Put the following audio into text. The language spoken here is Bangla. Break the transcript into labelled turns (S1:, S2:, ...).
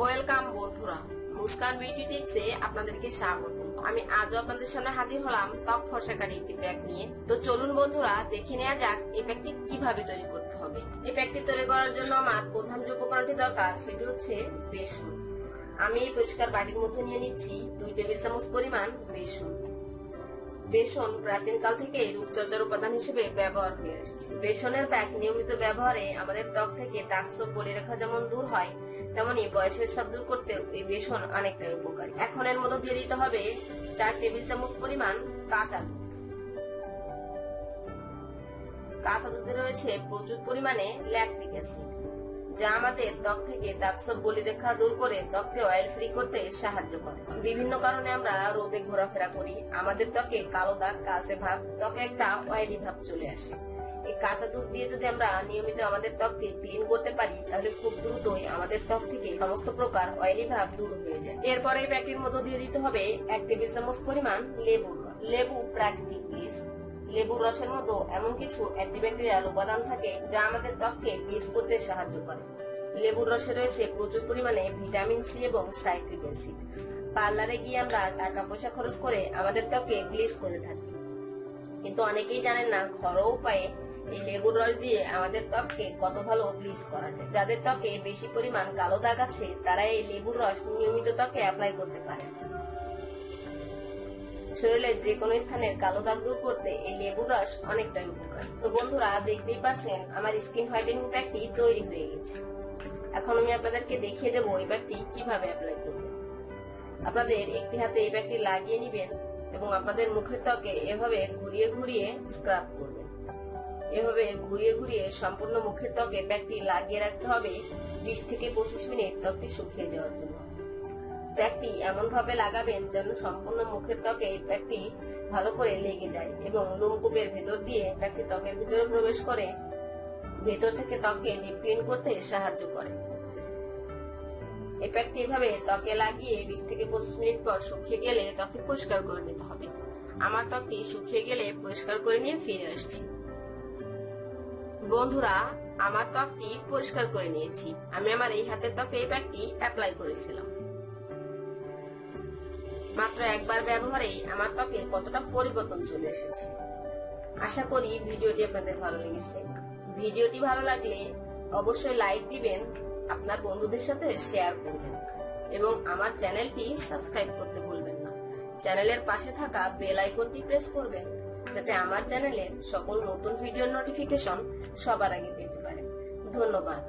S1: ওয়েলকাম বন্ধুরা, মুস্কান বিউটি টিপসে আপনাদেরকে স্বাগত। আমি আজও আপনাদের সামনে হাজির হলাম ত্বক ফর্সাকারী একটি প্যাক নিয়ে। তো চলুন বন্ধুরা, দেখে নেওয়া যাক এই প্যাকটি কীভাবে তৈরি করতে হবে। এই প্যাকটি তৈরি করার জন্য আমার প্রধান যে উপকরণটি দরকার, সেটি হচ্ছে বেসন। আমি পরিষ্কার বাটির মধ্যে নিয়ে নিচ্ছি দুই টেবিল চামচ পরিমাণ বেসন। বেসন প্রাচীনকাল থেকে রূপচর্চার উপাদান হিসেবে ব্যবহার হয়ে আসছে। বেসনের প্যাক নিয়মিত ব্যবহারে আমাদের ত্বক থেকে দাগসব বলে রেখা যেমন দূর হয়, তেমনি বয়সের সব দূর করতে এই বেসন অনেকটাই উপকারী। এখন এর মধ্যে দিয়ে দিতে হবে চার টেবিল চামচ পরিমাণ কাঁচা দুধ। কাঁচা দুধে রয়েছে প্রচুর পরিমাণে ল্যাকটিক অ্যাসিড। যা আমাদের ত্বক থেকে দাগসব বলি রেখা দূর করে ত্বককে অয়েল ফ্রি করতে সাহায্য করে। বিভিন্ন কারণে আমরা রোদে ঘোরাফেরা করি। আমাদের ত্বকে কালো দাগ কালচে ভাব, ত্বকে একটা অয়েলি ভাব চলে আসে। এই কাঁচা দুধ দিয়ে যদি আমরা নিয়মিত আমাদের ত্বককে ক্লিন করতে পারি, তাহলে খুব দ্রুতই আমাদের ত্বক থেকে সমস্ত প্রকার অয়েলি ভাব দূর হয়ে যায়। এরপরে প্যাকের মধ্যে দিয়ে দিতে হবে এক টেবিল চামচ পরিমাণ লেবু। লেবু প্রাকৃতিক ব্লিচ লেবুর রসের মতো এমন কিছু অ্যান্টিব্যাকটেরিয়াল উপাদান থাকে যা আমাদের ত্বককে ব্লিচ করতে সাহায্য করে। লেবুর রসে রয়েছে প্রচুর পরিমাণে ভিটামিন সি এবং সাইট্রিক অ্যাসিড। পার্লারে গিয়ে আমরা টাকা পয়সা খরচ করে আমাদের ত্বকে ব্লিচ করে থাকি। কিন্তু অনেকেই জানেন না ঘরোয়া উপায়ে এই লেবুর রস দিয়ে আমাদের ত্বককে কত ভালো ব্লিচ করা যায়। যাদের ত্বকে বেশি পরিমাণ কালো দাগ আছে, তারা এই লেবুর রস নিয়মিত ত্বকে অ্যাপ্লাই করতে পারে শরীরের যে কোনো স্থানের কালো দাগ দূর করতে এই লেবুর রস অনেকটাই উপকার। তো বন্ধুরা, দেখতেই পাচ্ছেন, আমার স্কিন হোয়াইটেনিং প্যাকটি তৈরি হয়ে গেছে। এখন আমি আপনাদেরকে দেখিয়ে দেবো এই ব্যাগটি কীভাবে অ্যাপ্লাই করবেন আপনাদের একটি হাতে এই ব্যাগটি লাগিয়ে নিবেন এবং আপনাদের মুখের ত্বকে এভাবে ঘুরিয়ে ঘুরিয়ে স্ক্রাব করবেন। এভাবে ঘুরিয়ে ঘুরিয়ে সম্পূর্ণ মুখের ত্বকে ব্যাগটি লাগিয়ে রাখতে হবে বিশ থেকে পঁচিশ মিনিট ত্বকটি শুকিয়ে যাওয়ার জন্য। প্যাকটি এমন ভাবে লাগাবেন যেন সম্পূর্ণ মুখের ত্বকে এই প্যাকটি ভালো করে লেগে যায় এবং লোমকূপের ভেতর দিয়ে প্যাকটি ত্বকের ভিতরে প্রবেশ করে ভেতর থেকে ত্বককে ডিপ করতে সাহায্য করে। এই প্যাকটি এভাবে ত্বকে লাগিয়ে বিশ থেকে পঁচিশ মিনিট পর শুকিয়ে গেলে ত্বকে পরিষ্কার করে নিতে হবে। আমার ত্বকটি শুকিয়ে গেলে পরিষ্কার করে নিয়ে ফিরে আসছি। বন্ধুরা, আমার ত্বকটি পরিষ্কার করে নিয়েছি। আমি আমার এই হাতের ত্বকে এই প্যাকটি অ্যাপ্লাই করেছিলাম। মাত্র একবার ব্যবহারেই আমার ত্বকে কতটা পরিবর্তন চলে এসেছে। আশা করি ভিডিওটি আপনাদের ভালো লেগেছে। ভিডিওটি ভালো লাগলে অবশ্যই লাইক দিবেন, আপনার বন্ধুদের সাথে শেয়ার করবেন এবং আমার চ্যানেলটি সাবস্ক্রাইব করতে ভুলবেন না। চ্যানেলের পাশে থাকা বেল আইকনটি প্রেস করবেন, যাতে আমার চ্যানেলের সকল নতুন ভিডিওর নোটিফিকেশন সবার আগে পেতে পারেন। ধন্যবাদ।